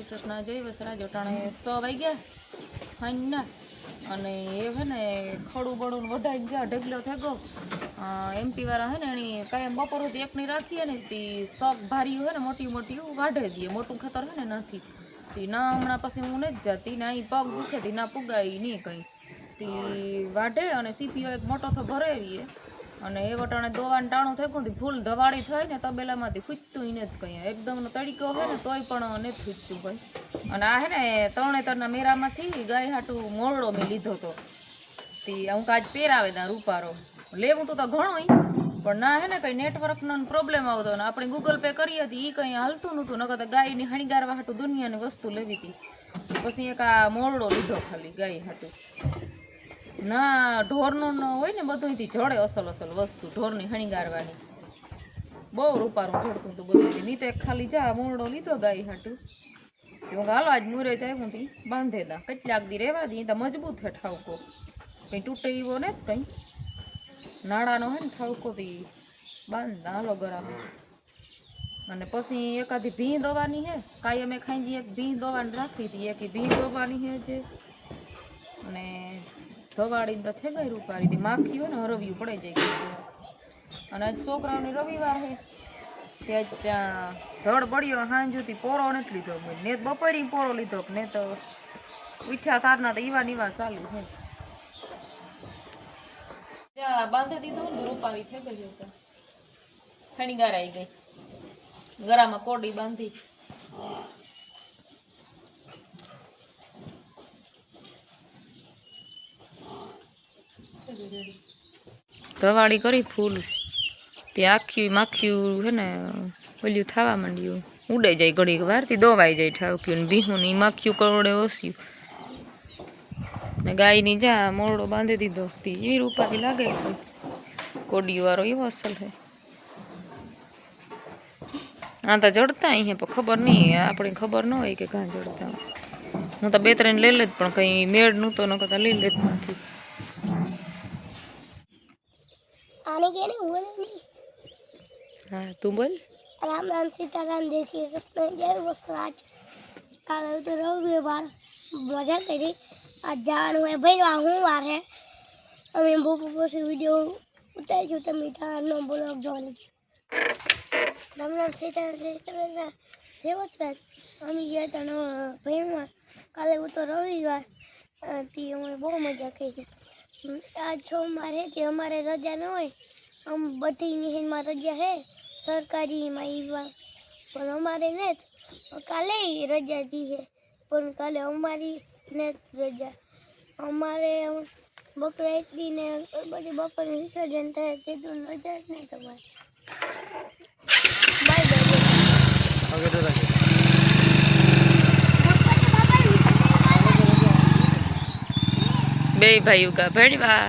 શ્રી કૃષ્ણ જય વસરા જોટાણે સો વાગ્યા. હાઈના અને એ હે ને ખડું બળું વઢાઈ ગયા ઢગલો થઈ ગયો એમપી વાળા હે ને એની કાયમ બપોર સુધી એકની રાખીએ ને તી શોખ ભારી હોય ને મોટી મોટી વાઢે દઈએ. મોટું ખતર હે ને નથી. તી ના હમણાં પછી હું નથી જતી, ના અહીં પગ દુખે, તી ના પુગાય નહીં કંઈ. તી વાઢે અને સીપીઓ એક મોટો તો ભરાવીએ. અને એ વટાણે દોવાનું ટાણું થઈ ગયું ફૂલ ધવાળી થઈ ને તબેલામાંથી ખૂચતું એને નથી કંઈ. એકદમ તડીકો હોય ને તોય પણ નથી ખૂચતું ભાઈ અને આ હે ને તરણેતરના મેરામાંથી ગાય હાટું મોરડો મેં લીધો તો. તી હું કાજ પહેરાવે ત્યાં રૂપારો લેવું તો તો ઘણું પણ ના હે ને કંઈ નેટવર્કનો પ્રોબ્લેમ આવતો. ને આપણે ગૂગલ પે કરી હતી એ કંઈ હાલતું નહોતું. નકર ગાયની હણીગારવા હાટું દુનિયાની વસ્તુ લેવી હતી પછી એક આ મોરડો લીધો ખાલી ગાય હાટું ના, ઢોરનું ન હોય ને બધું જડે અસલ અસલ વસ્તુ, ઢોરની હણીગારવાની. બહુ રૂપારું જડતું હતું બધું નહીં તો ખાલી જા મોરડો લીધો ગાય હાટું. તે હાલો આજ મૂરે જાય હું તી બાંધે દા. કેટલાક દી રહેવા દી તો મજબૂત હે ઠાવકો. કંઈ તૂટે એવો ને કંઈ. નાણાંનો હે ને ઠાવકો તી બાંધ હાલો ગરમ અને પછી એકાદી ભીં દવાની હે. કાંઈ અમે ખાઈ જઈએ, એક ભીં દવાની રાખી હતી એક ભીં દવાની હે જે. અને ધવાડીને તો થઈ રૂપાડી હતી. માખી હોય ને હરવ્યું પડે જાય અને આજ છોકરાઓની રવિવાર છે. ત્યાં ત્યાં ધડ પડ્યો હાંજુથી પોરો નથી લીધો. ને બપોરી પોરો લીધો ને તો ઉઠ્યા તારના તો ઈવા નીવા ચાલુ છે. ત્યાં બાંધી દીધું ને રૂપાવી થઈ ગઈ હતા. ખણીગાર આવી ગઈ. ગરામાં કોડી બાંધી. ધવાડી કરી ફૂલ. તે આખી માખ્યું હે ને ઓલ્યું થવા માંડ્યું. ઉડે જાય ઘડીક વારથી દોવાઈ જાય ઠાવક્યું ને બીહું ની માખ્યું કરોડે ઓસ્યું. ને ગાયની જા મોરડો બાંધી દીધો. એવી રૂપારી લાગે. કોડી વાળો એવો અસલ છે. આ તો જડતા અહીંયા પણ ખબર નહીં. આપણે ખબર ન હોય કે કાં જડતા. હું તો બે ત્રણ લઈ લેત પણ કંઈ મેળ નહોતો ન કરતા લઈ લેત નથી ને હું નહીં હા તું બોલ રામ રામ સીતારામ જય શ્રી કૃષ્ણ જય વસ્ત્રાજ કાલે તો રવિવાર મજા કરી આજ જવાનું હોય ભાઈ હું વાર હે અમે બહુ પછી વીડિયો ઉતારીશું તમે તારનો બ્લોગ જોવા લેજો રામ રામ સીતારામ જય કૃષ્ણ જય વસ્ત્રાજ અમે ગયા હતા ભાઈમાં કાલે હું તો રવિવાર તે અમે બહુ મજા કરી આજ સોમવાર હે કે અમારે રજા ન હોય, આમ બધી નિહિનમાં રજા હે, સરકારીમાં એવા પણ અમારે ને કાલે રજા દી છે પણ કાલે અમારી ને રજા. અમારે બકરા એટલી ને બધી બપોરનું વિસર્જન થાય, તે તો રજા જ નહીં તમારે. બાય બાય બે ભાઈ ઉગા ભેળવા.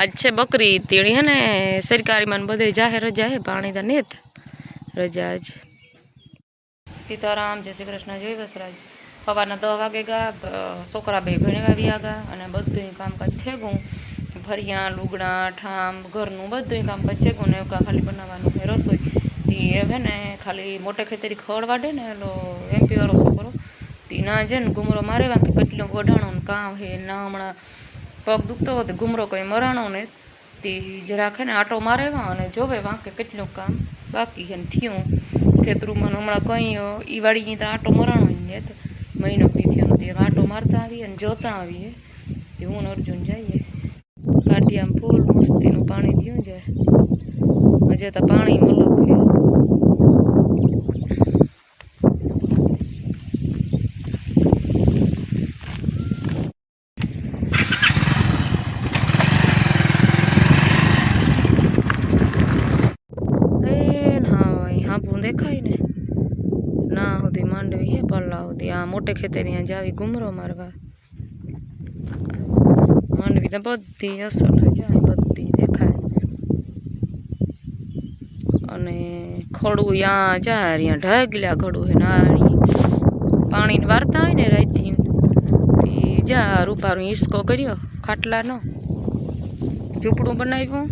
આજ છે બકરી, તેણી હે ને, સરકારીમાં બધે જાહેર રજા હે, પાણી તો નેત. રજા જ સીતારામ, જય શ્રી કૃષ્ણ, જય વસરાજ. સવારના દસ વાગે ગયા છોકરા બે ભણવા આવ્યા ગયા અને બધું કામકાજ થઈ ગયું ફરિયા લુગડા, ઠામ, ઘરનું બધું કામકાજ થઈ ગયું ને એવું કાં ખાલી બનાવવાનું રસોઈ. એ હે ને ખાલી મોટે ખેતરી ખડ વાઢે ને એલો એમપી વાળો છોકરો. તી ના છે ને ઘૂમરો મારે વાંકે કેટલો ઓઢાણો ને કામ હે, ના, હમણાં પગ દુખતો હોય તો ઘૂમરો કોઈ મરાણો ને તે જરાક ને આટો મારે અને જોવે વાંકે કેટલું કામ બાકી છે ને થયું. ખેતરુંમાં હમણાં કંઈ ઈ વાળી તો આટો મરાણો ને તો મહિનો દી થયો તે આટો મારતા આવીએ ને જોતા આવીએ તે હું અર્જુન જઈએ. આમ ફૂલ મસ્તીનું પાણી થયું જાય હજે તો પાણી મલક છે એ હા અહીં હાંપું દેખાય ને ના સુધી માંડવી હે પલ્લા સુધી આ મોટે ખેતરી અહીંયા જાવી ઘુમરો મારવા. માંડવી તો બધી અસર જાય, બધી દેખાય. અને ખડું યા જાય ત્યાં ઢગલ્યા ઘડું હે નાળી. પાણીની વાર્તા હોય ને રાતી તે જા રૂપારું હિસકો કર્યો, ખાટલાનો. ઝૂંપડું બનાવ્યું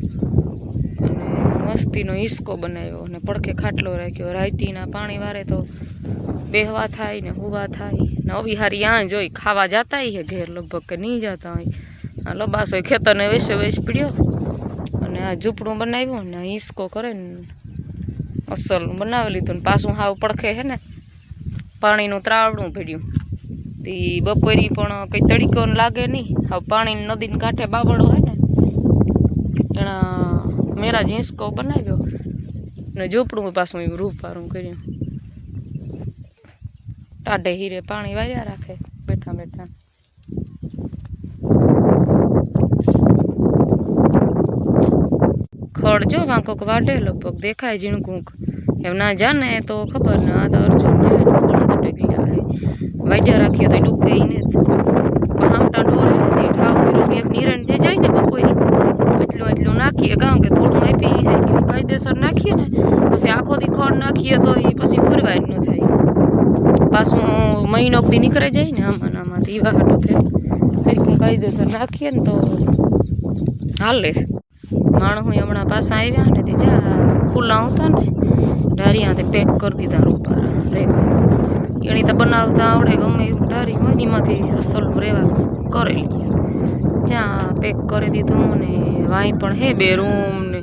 અને મસ્તીનો હિસકો બનાવ્યો અને પડખે ખાટલો રાખ્યો. રાયતીના પાણી વારે તો બેહવા થાય ને હુવા થાય. ને અવી હારી આ જોઈ ખાવા જાતા હે, ઘેર લગભગ કે નહીં જતા હોય. આ લબાસો ખેતરને વેસે વેસ પીડ્યો. અને આ ઝૂંપડું બનાવ્યું ને આ હિસકો કરે ને અસલ બનાવી લીધું ને પાછું હાવ પડખે હે ને પાણીનું ત્રાવડું પડ્યું તે બપોરી પણ કંઈ તડીકો ને લાગે નહીં. હવે પાણી નદીને કાંઠે બાબડો હોય ને. એના મેરા ઝીંસકો બનાવ્યો. ને ઝૂંપડું પાછું એવું રૂપારું કર્યું. ટાઢે હીરે પાણી વાર્યા રાખે બેઠા બેઠા ખડ જો વાંકોક વાઢે લગભગ દેખાય ઝીણકુંક એમ ના જાને તો ખબર ને આ તો અર્જુન ને ખડ તો ટેકલ્યા હે વાઢ્યા રાખીએ તો ડૂબે ને હામટા ઢોળે ને ઠાવ કર્યો એક નિરણ જે જાય ને બપોરી એટલું એટલું નાખીએ કારણ કે થોડું આપી હરખ્યું કાયદેસર નાખીએ ને પછી આખો દી ખડ નાખીએ તો એ પછી પુરવાય ન થાય પાછું મહિનો દી નીકળે જાય ને આમાં આમાં આમાંથી એવા હાટું થાય. હરખ્યું કાયદેસર નાખીએ ને તો હાલે. માણસ હમણાં પાછા આવ્યા ને તે જા ખુલ્લા હતા ને ડારિયાથી પેક કરી દીધા રૂપારા. રેવા એની તો બનાવતા આવડે ગમે એવું ડારી હોય એમાંથી અસલ રેવા કરેલી. ત્યાં પેક કરી દીધું ને વાંઈ પણ હે બે રૂમ ને,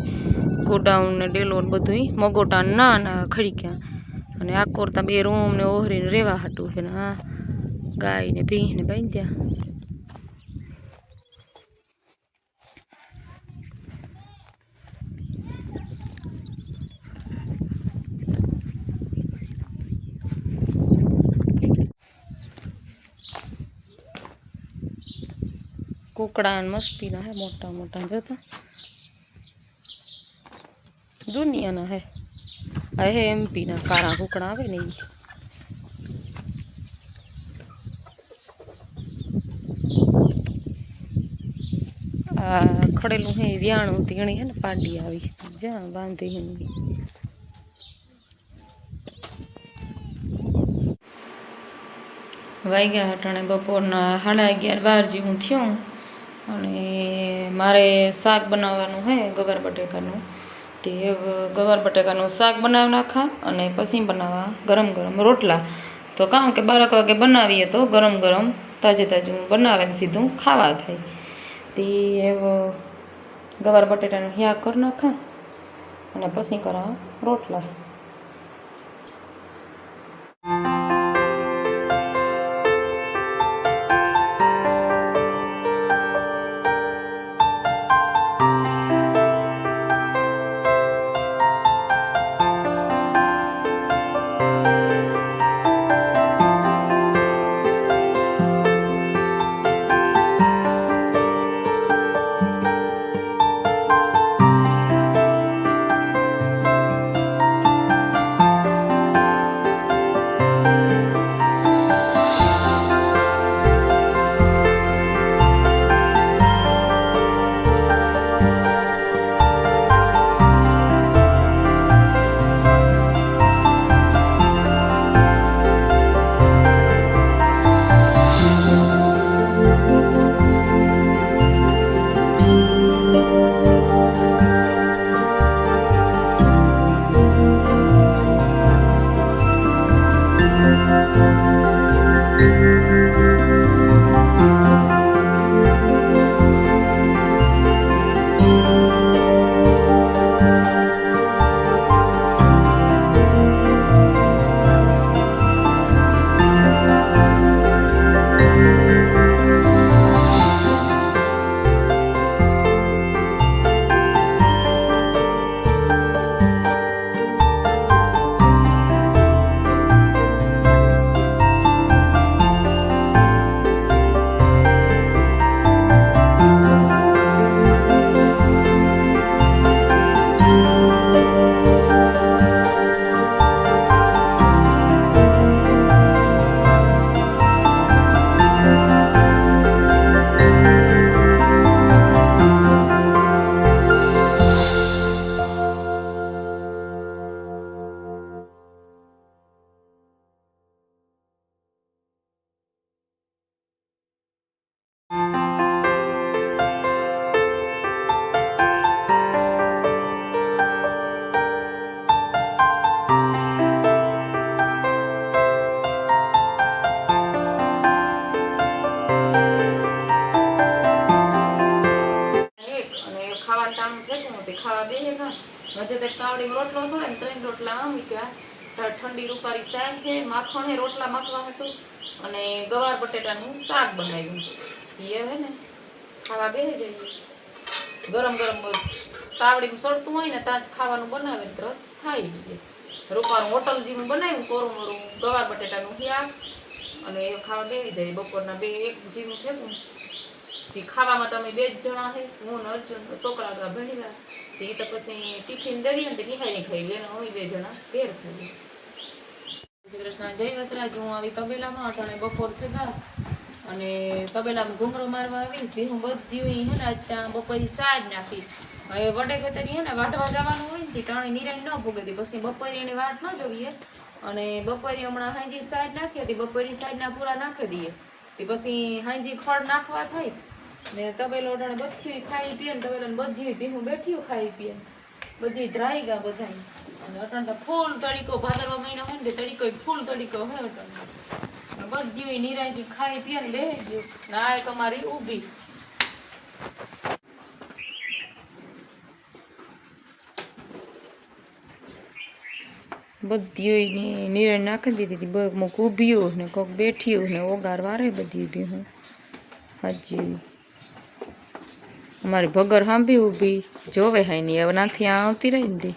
ગોડાઉન ને ડેલો ને બધું મગોટા ના ના ખડીક્યા અને આકોરતા બે રૂમ ને ઓહરીને રેવા હાટું છે ને હા ગાય ને ભીં ને બાંધ્યા. કુકડા ને મસ્તીના હે, મોટા મોટા જોતા. દુનિયાના હે. આ હે એમપીના કાળા કુકડા આવે ને ઈ. આ ખડેલું હે, વ્યાણું તેણી હે ને પાડી આવી. જ્યાં બાંધી હે. વાગ્યા હટાણે બપોરના સાડા અગિયાર બાર જેવું થયું. અને મારે શાક બનાવવાનું હે, ગવાર બટેકાનું. તે હવે ગવાર બટાકાનું શાક બનાવી નાખા અને પછી બનાવવા ગરમ ગરમ રોટલા. તો કારણ કે બારક વાગે બનાવીએ તો ગરમ ગરમ તાજે તાજું બનાવે સીધું ખાવા થાય. તે હવે ગવાર બટેટાનું હ્યા કરી નાખા અને પછી કરા રોટલા. હજે તે કાવડીમાં રોટલો છો ને ત્રણ રોટલા આમ ગયા ઠંડી રૂપારી શાક છે, માખણ રોટલા માખવા હતું અને ગવાર બટેટાનું શાક બનાવ્યું. એ હે ને ખાવા બે જઈએ. ગરમ ગરમ તાવડીમાં સડતું હોય ને ત્યાં ખાવાનું બનાવે તો ખાઈ લઈએ. રૂપાનું હોટલ જેવું બનાવ્યું, કોરું મોરું, ગવાર બટેટાનું શાક અને એ ખાવા બેવી જાય બપોરના બે એક જેવું થયું. ખાવામાં તમે બે જ જણા હે, હું ને અર્જુન, છોકરા ભણીલા. તે ઈ તો પછી ટિફિન દઈએ ને નિહાળી ખાઈ લે અમે બે જણા ઘેર જય શ્રી કૃષ્ણ, જય વસરાજ. હું આવી તબેલામાં અટાણે બપોર થતા અને તબેલામાં ઘૂમરો મારવા આવી તે હું બધી હે ને ત્યાં બપોરી સાજ નાખી. હવે વડે ખેતરી હે ને વાટવા જવાનું હોય ને ત્રણેય નિરાણ ન ભોગતી પછી બપોરે એની વાટ ન જોઈએ અને બપોરી હમણાં હાંજી સાજ નાખી હતી, બપોરી સાજના પૂરા નાખી દઈએ. તે પછી હાંજી ખડ નાખવા થાય ને તબેલો ઓઢણ બધી ખાઈ પીએ ને તબેલો બધી ભીહું બેઠ્યું ખાઈ પીએ. બધી ધ્રાઈ ગયા બધા અને અટાણ ફૂલ તડીકો ભાદરવા મહિનો હોય ને તડીકો ફૂલ તડીકો હોય અટાણ બધી નિરાયથી ખાઈ પીએ ને બેહી ગયું. ને આ એક અમારી ઊભી બધી નિરણ નાખી દીધી હતી. બગ મુક ઊભ્યું ને કોક બેઠ્યું ને ઓગાર વારે બધી ઊભી હું હાજી. અમારી ભગર હાંભી ઊભી જોવે હાય નહીં હવે નાથી આવતી રહી ને.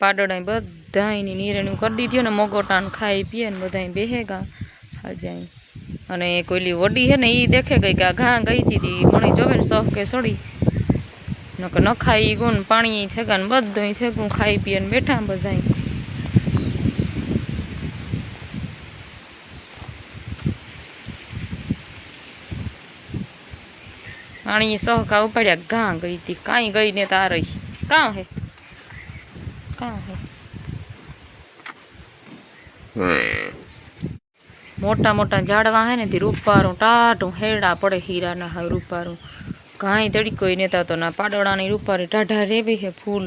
પાડોડા બધા એની નીરણું કરી દીધી ને મગોટાને ખાઈ પીએ ને બધા બેહેગા હાજાઈ અને કોઈલી વડી હે ને એ દેખે ગઈ કે આ ઘા ગઈ હતી મણી જોવે ને સહ કે સડી. નકર ન ખાઈ ગુણ, પાણી થેગા ને બધું થેગું, ખાઈ પીએ ને બેઠા બધા પાણી સહકા ઉપાડ્યા ઘા ગઈ હતી કાંઈ ગઈ ને તાર કાં હે? કાં હે? મોટા મોટા ઝાડવા હે ને તે રૂપારું, ટાઢું હેડા પડે હીરાના હા રૂપારું. કાંઈ તડીકોય નેતા તો ના પાડોળાની રૂપારી ટાઢા રેવી હે ફૂલ.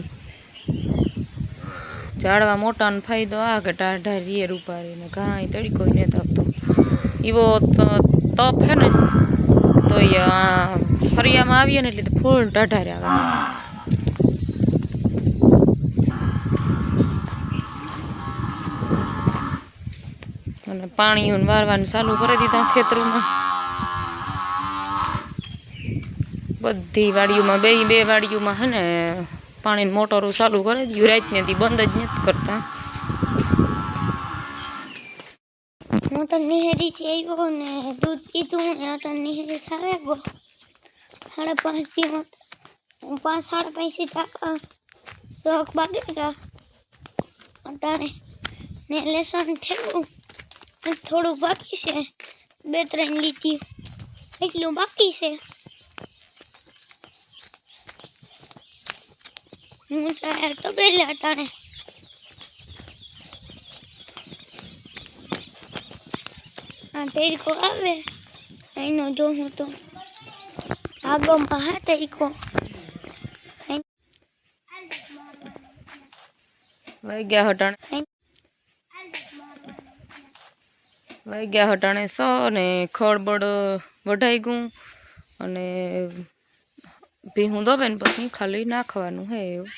ઝાડવા મોટાનો ફાયદો આ કે ટાઢા રીએ રૂપારી ને કાંઈ તડીકોય નેતા તો એવો તપ હે ને, તો ફરિયામાં આવીએ ને એટલે ફૂલ ટાઢા આવે અને પાણી વારવાનું ચાલુ કરી દીધા ખેતરોમાં બધી વાડીઓમાં બે બે વાડીઓમાં હે ને પાણીની મોટરો ચાલુ કરી દીધું રાતનેથી બંધ જ નથી કરતા. હું તો નિહેરીથી આવ્યો ને દૂધ પીધું ને તો નિહેરી આવે ગયો સાડા પાંચથી હું હું પાંચ સાડા પાંચથી તા શોખ બાગે ગયા અત્યારે ને લેસન થયું. અને થોડું બાકી છે બે ત્રણ લીટી એટલું બાકી છે હું તો યાર તો બેલે અટાણે આ તરીકો આવે એનો જો હું તો આગળમાં હા તરીકો વહી ગયા હટાણે વહી ગયા હટાણે સ અને ખળબળ વઢાઈ ગયું અને ભીહું દોબે ને પછી, ખાલી નાખવાનું હે એવું.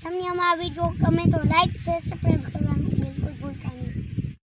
તમને અમારા વીડિયો ગમે તો લાઈક શેર સબસ્ક્રાઈબ ભૂલતા